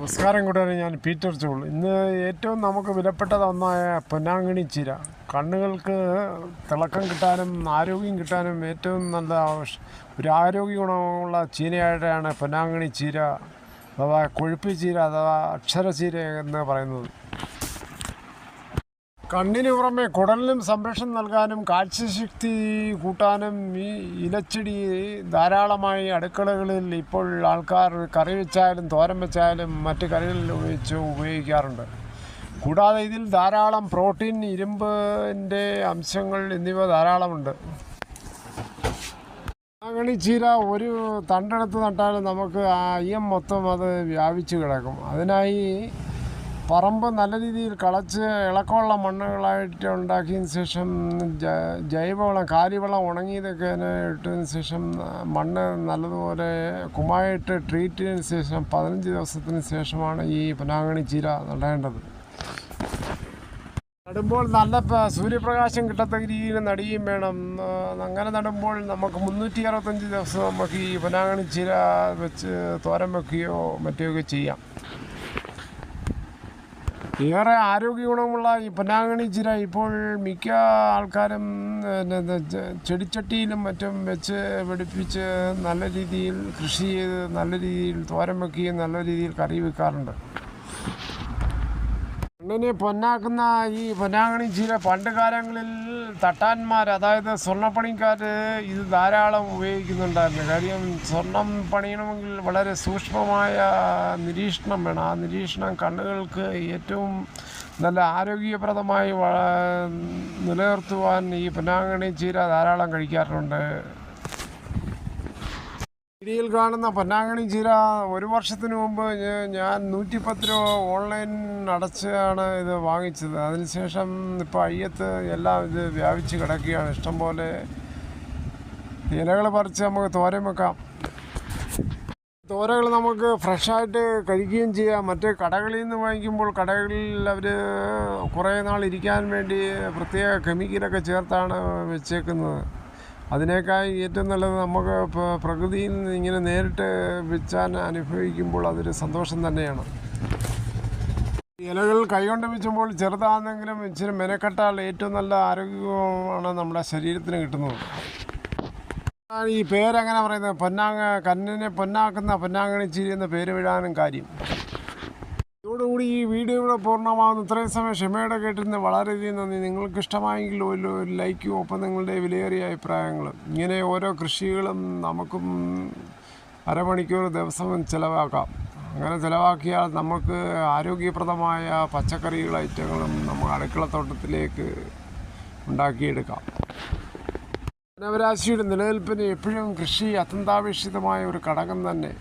നമസ്കാരം കൂട്ടുകാരെ ഞാൻ പീറ്റർ ചോൾ. ഇന്ന് ഏറ്റവും നമുക്ക് വിലപ്പെട്ടത് ഒന്നായ പൊന്നാങ്കണി ചീര. കണ്ണുകൾക്ക് തിളക്കം കിട്ടാനും ആരോഗ്യം കിട്ടാനും ഏറ്റവും നല്ല ഒരു ആരോഗ്യ ഗുണമുള്ള ചീനയായിട്ടാണ് പൊന്നാങ്കണി ചീര അഥവാ കൊഴുപ്പ് ചീര അഥവാ അക്ഷര ചീര എന്ന് പറയുന്നത്. കണ്ണിന് പുറമെ കുടലിനും സംരക്ഷണം നൽകാനും കാഴ്ചശക്തി കൂട്ടാനും ഈ ഇലച്ചെടി ധാരാളമായി അടുക്കളകളിൽ ഇപ്പോൾ ആൾക്കാർ കറി വെച്ചാലും തോരൻ വെച്ചാലും മറ്റ് കറികളിൽ ഉപയോഗിച്ച് ഉപയോഗിക്കാറുണ്ട്. കൂടാതെ ഇതിൽ ധാരാളം പ്രോട്ടീൻ ഇരുമ്പിന്റെ അംശങ്ങൾ എന്നിവ ധാരാളമുണ്ട്. ചീര ഒരു തണ്ടെടുത്ത് നട്ടാലും നമുക്ക് ആ അയ്യം മൊത്തം അത് വ്യാപിച്ചു കിടക്കും. അതിനായി പറമ്പ് നല്ല രീതിയിൽ കളച്ച് ഇളക്കമുള്ള മണ്ണുകളായിട്ട് ഉണ്ടാക്കിയതിന് ശേഷം ജൈവവളം കാലിവളം ഉണങ്ങിയതൊക്കെ ഇട്ടതിന് ശേഷം മണ്ണ് നല്ലതുപോലെ കുമ്മായിട്ട് ട്രീറ്റ് ചെയ്തതിന് ശേഷം പതിനഞ്ച് ദിവസത്തിന് ശേഷമാണ് ഈ പൊന്നാങ്കണി ചീര നടേണ്ടത്. നടുമ്പോൾ നല്ല സൂര്യപ്രകാശം കിട്ടത്തക്ക രീതിയിൽ നടിയും വേണം. അങ്ങനെ നടുമ്പോൾ നമുക്ക് മുന്നൂറ്റി അറുപത്തഞ്ച് ദിവസം നമുക്ക് ഈ പൊന്നാങ്കണി ചീര വെച്ച് തോരൻ വെക്കുകയോ മറ്റോ ചെയ്യാം. ഏറെ ആരോഗ്യ ഗുണമുള്ള ഈ പൊന്നാങ്കണി ചിര ഇപ്പോൾ മിക്ക ആൾക്കാരും ചെടിച്ചട്ടിയിലും മറ്റും വെച്ച് പിടിപ്പിച്ച് നല്ല രീതിയിൽ കൃഷി ചെയ്ത് നല്ല രീതിയിൽ തോരൻ വെക്കുകയും നല്ല രീതിയിൽ കറി വെക്കാറുണ്ട്. കണ്ണിനെ പൊന്നാക്കുന്ന ഈ പൊന്നാങ്കണി ചീര പണ്ട് കാലങ്ങളിൽ തട്ടാന്മാർ അതായത് സ്വർണപ്പണിക്കാർ ഇത് ധാരാളം ഉപയോഗിക്കുന്നുണ്ടായിരുന്നു. കാര്യം സ്വർണം പണിയണമെങ്കിൽ വളരെ സൂക്ഷ്മമായ നിരീക്ഷണം വേണം. ആ നിരീക്ഷണം കണ്ണുകൾക്ക് ഏറ്റവും നല്ല ആരോഗ്യപ്രദമായി നിലനിർത്തുവാൻ ഈ പൊന്നാങ്കണി ചീര ധാരാളം കഴിക്കാറുണ്ട്. വീഡിയോയിൽ കാണുന്ന പൊന്നാങ്കണി ചീര ഒരു വർഷത്തിന് മുമ്പ് ഞാൻ ഞാൻ നൂറ്റിപ്പത്ത് രൂപ ഓൺലൈൻ അടച്ചാണ് ഇത് വാങ്ങിച്ചത്. അതിനുശേഷം ഇപ്പോൾ അയ്യത്ത് എല്ലാം ഇത് വ്യാപിച്ച് കിടക്കുകയാണ്. ഇഷ്ടംപോലെ ഇലകൾ പറിച്ച് നമുക്ക് തോരൻ വെക്കാം. തോരകൾ നമുക്ക് ഫ്രഷായിട്ട് കഴിക്കുകയും ചെയ്യാം. മറ്റ് കടകളിൽ നിന്ന് വാങ്ങിക്കുമ്പോൾ കടകളിൽ അവർ കുറേ നാൾ ഇരിക്കാൻ വേണ്ടി പ്രത്യേക കെമിക്കലൊക്കെ ചേർത്താണ് വെച്ചേക്കുന്നത്. അതിനേക്കാൾ ഏറ്റവും നല്ലത് നമുക്ക് പ്രകൃതിയിൽ നിന്ന് ഇങ്ങനെ നേരിട്ട് വിച്ചാൻ അനുഭവിക്കുമ്പോൾ അതൊരു സന്തോഷം തന്നെയാണ്. ഇലകൾ കൈകൊണ്ട് വെച്ചുമ്പോൾ ചെറുതാണെങ്കിലും ഇച്ചിരി മെനക്കെട്ടാൽ ഏറ്റവും നല്ല ആരോഗ്യമാണ് നമ്മുടെ ശരീരത്തിന് കിട്ടുന്നത്. ഈ പേരെങ്ങനെ പറയുന്നത്? പൊന്നാങ്ങ കണ്ണിനെ പൊന്നാക്കുന്ന പൊന്നാങ്കണി ചിരി എന്ന പേര് വിടാനും കാര്യം. ഇതോടുകൂടി ഈ വീഡിയോ ഇവിടെ പൂർണമാകുന്നു ഇത്രയും സമയം ക്ഷമയോടെ കേട്ടിരുന്ന വളരെയധികം നന്ദി. നിങ്ങൾക്ക് ഇഷ്ടമായെങ്കിൽ ഒരു ലൈക്കും ഒപ്പം നിങ്ങളുടെ വിലയേറിയ അഭിപ്രായങ്ങളും. ഇങ്ങനെ ഓരോ കൃഷികളും നമുക്കും അരമണിക്കൂർ ദിവസം ചിലവാക്കാം. അങ്ങനെ ചിലവാക്കിയാൽ നമുക്ക് ആരോഗ്യപ്രദമായ പച്ചക്കറികൾ ഐറ്റങ്ങളും നമുക്ക് അടുക്കളത്തോട്ടത്തിലേക്ക് ഉണ്ടാക്കിയെടുക്കാം. മാനവരാശിയുടെ നിലനിൽപ്പിന് എപ്പോഴും കൃഷി അത്യന്താപേക്ഷിതമായ ഒരു ഘടകം തന്നെ.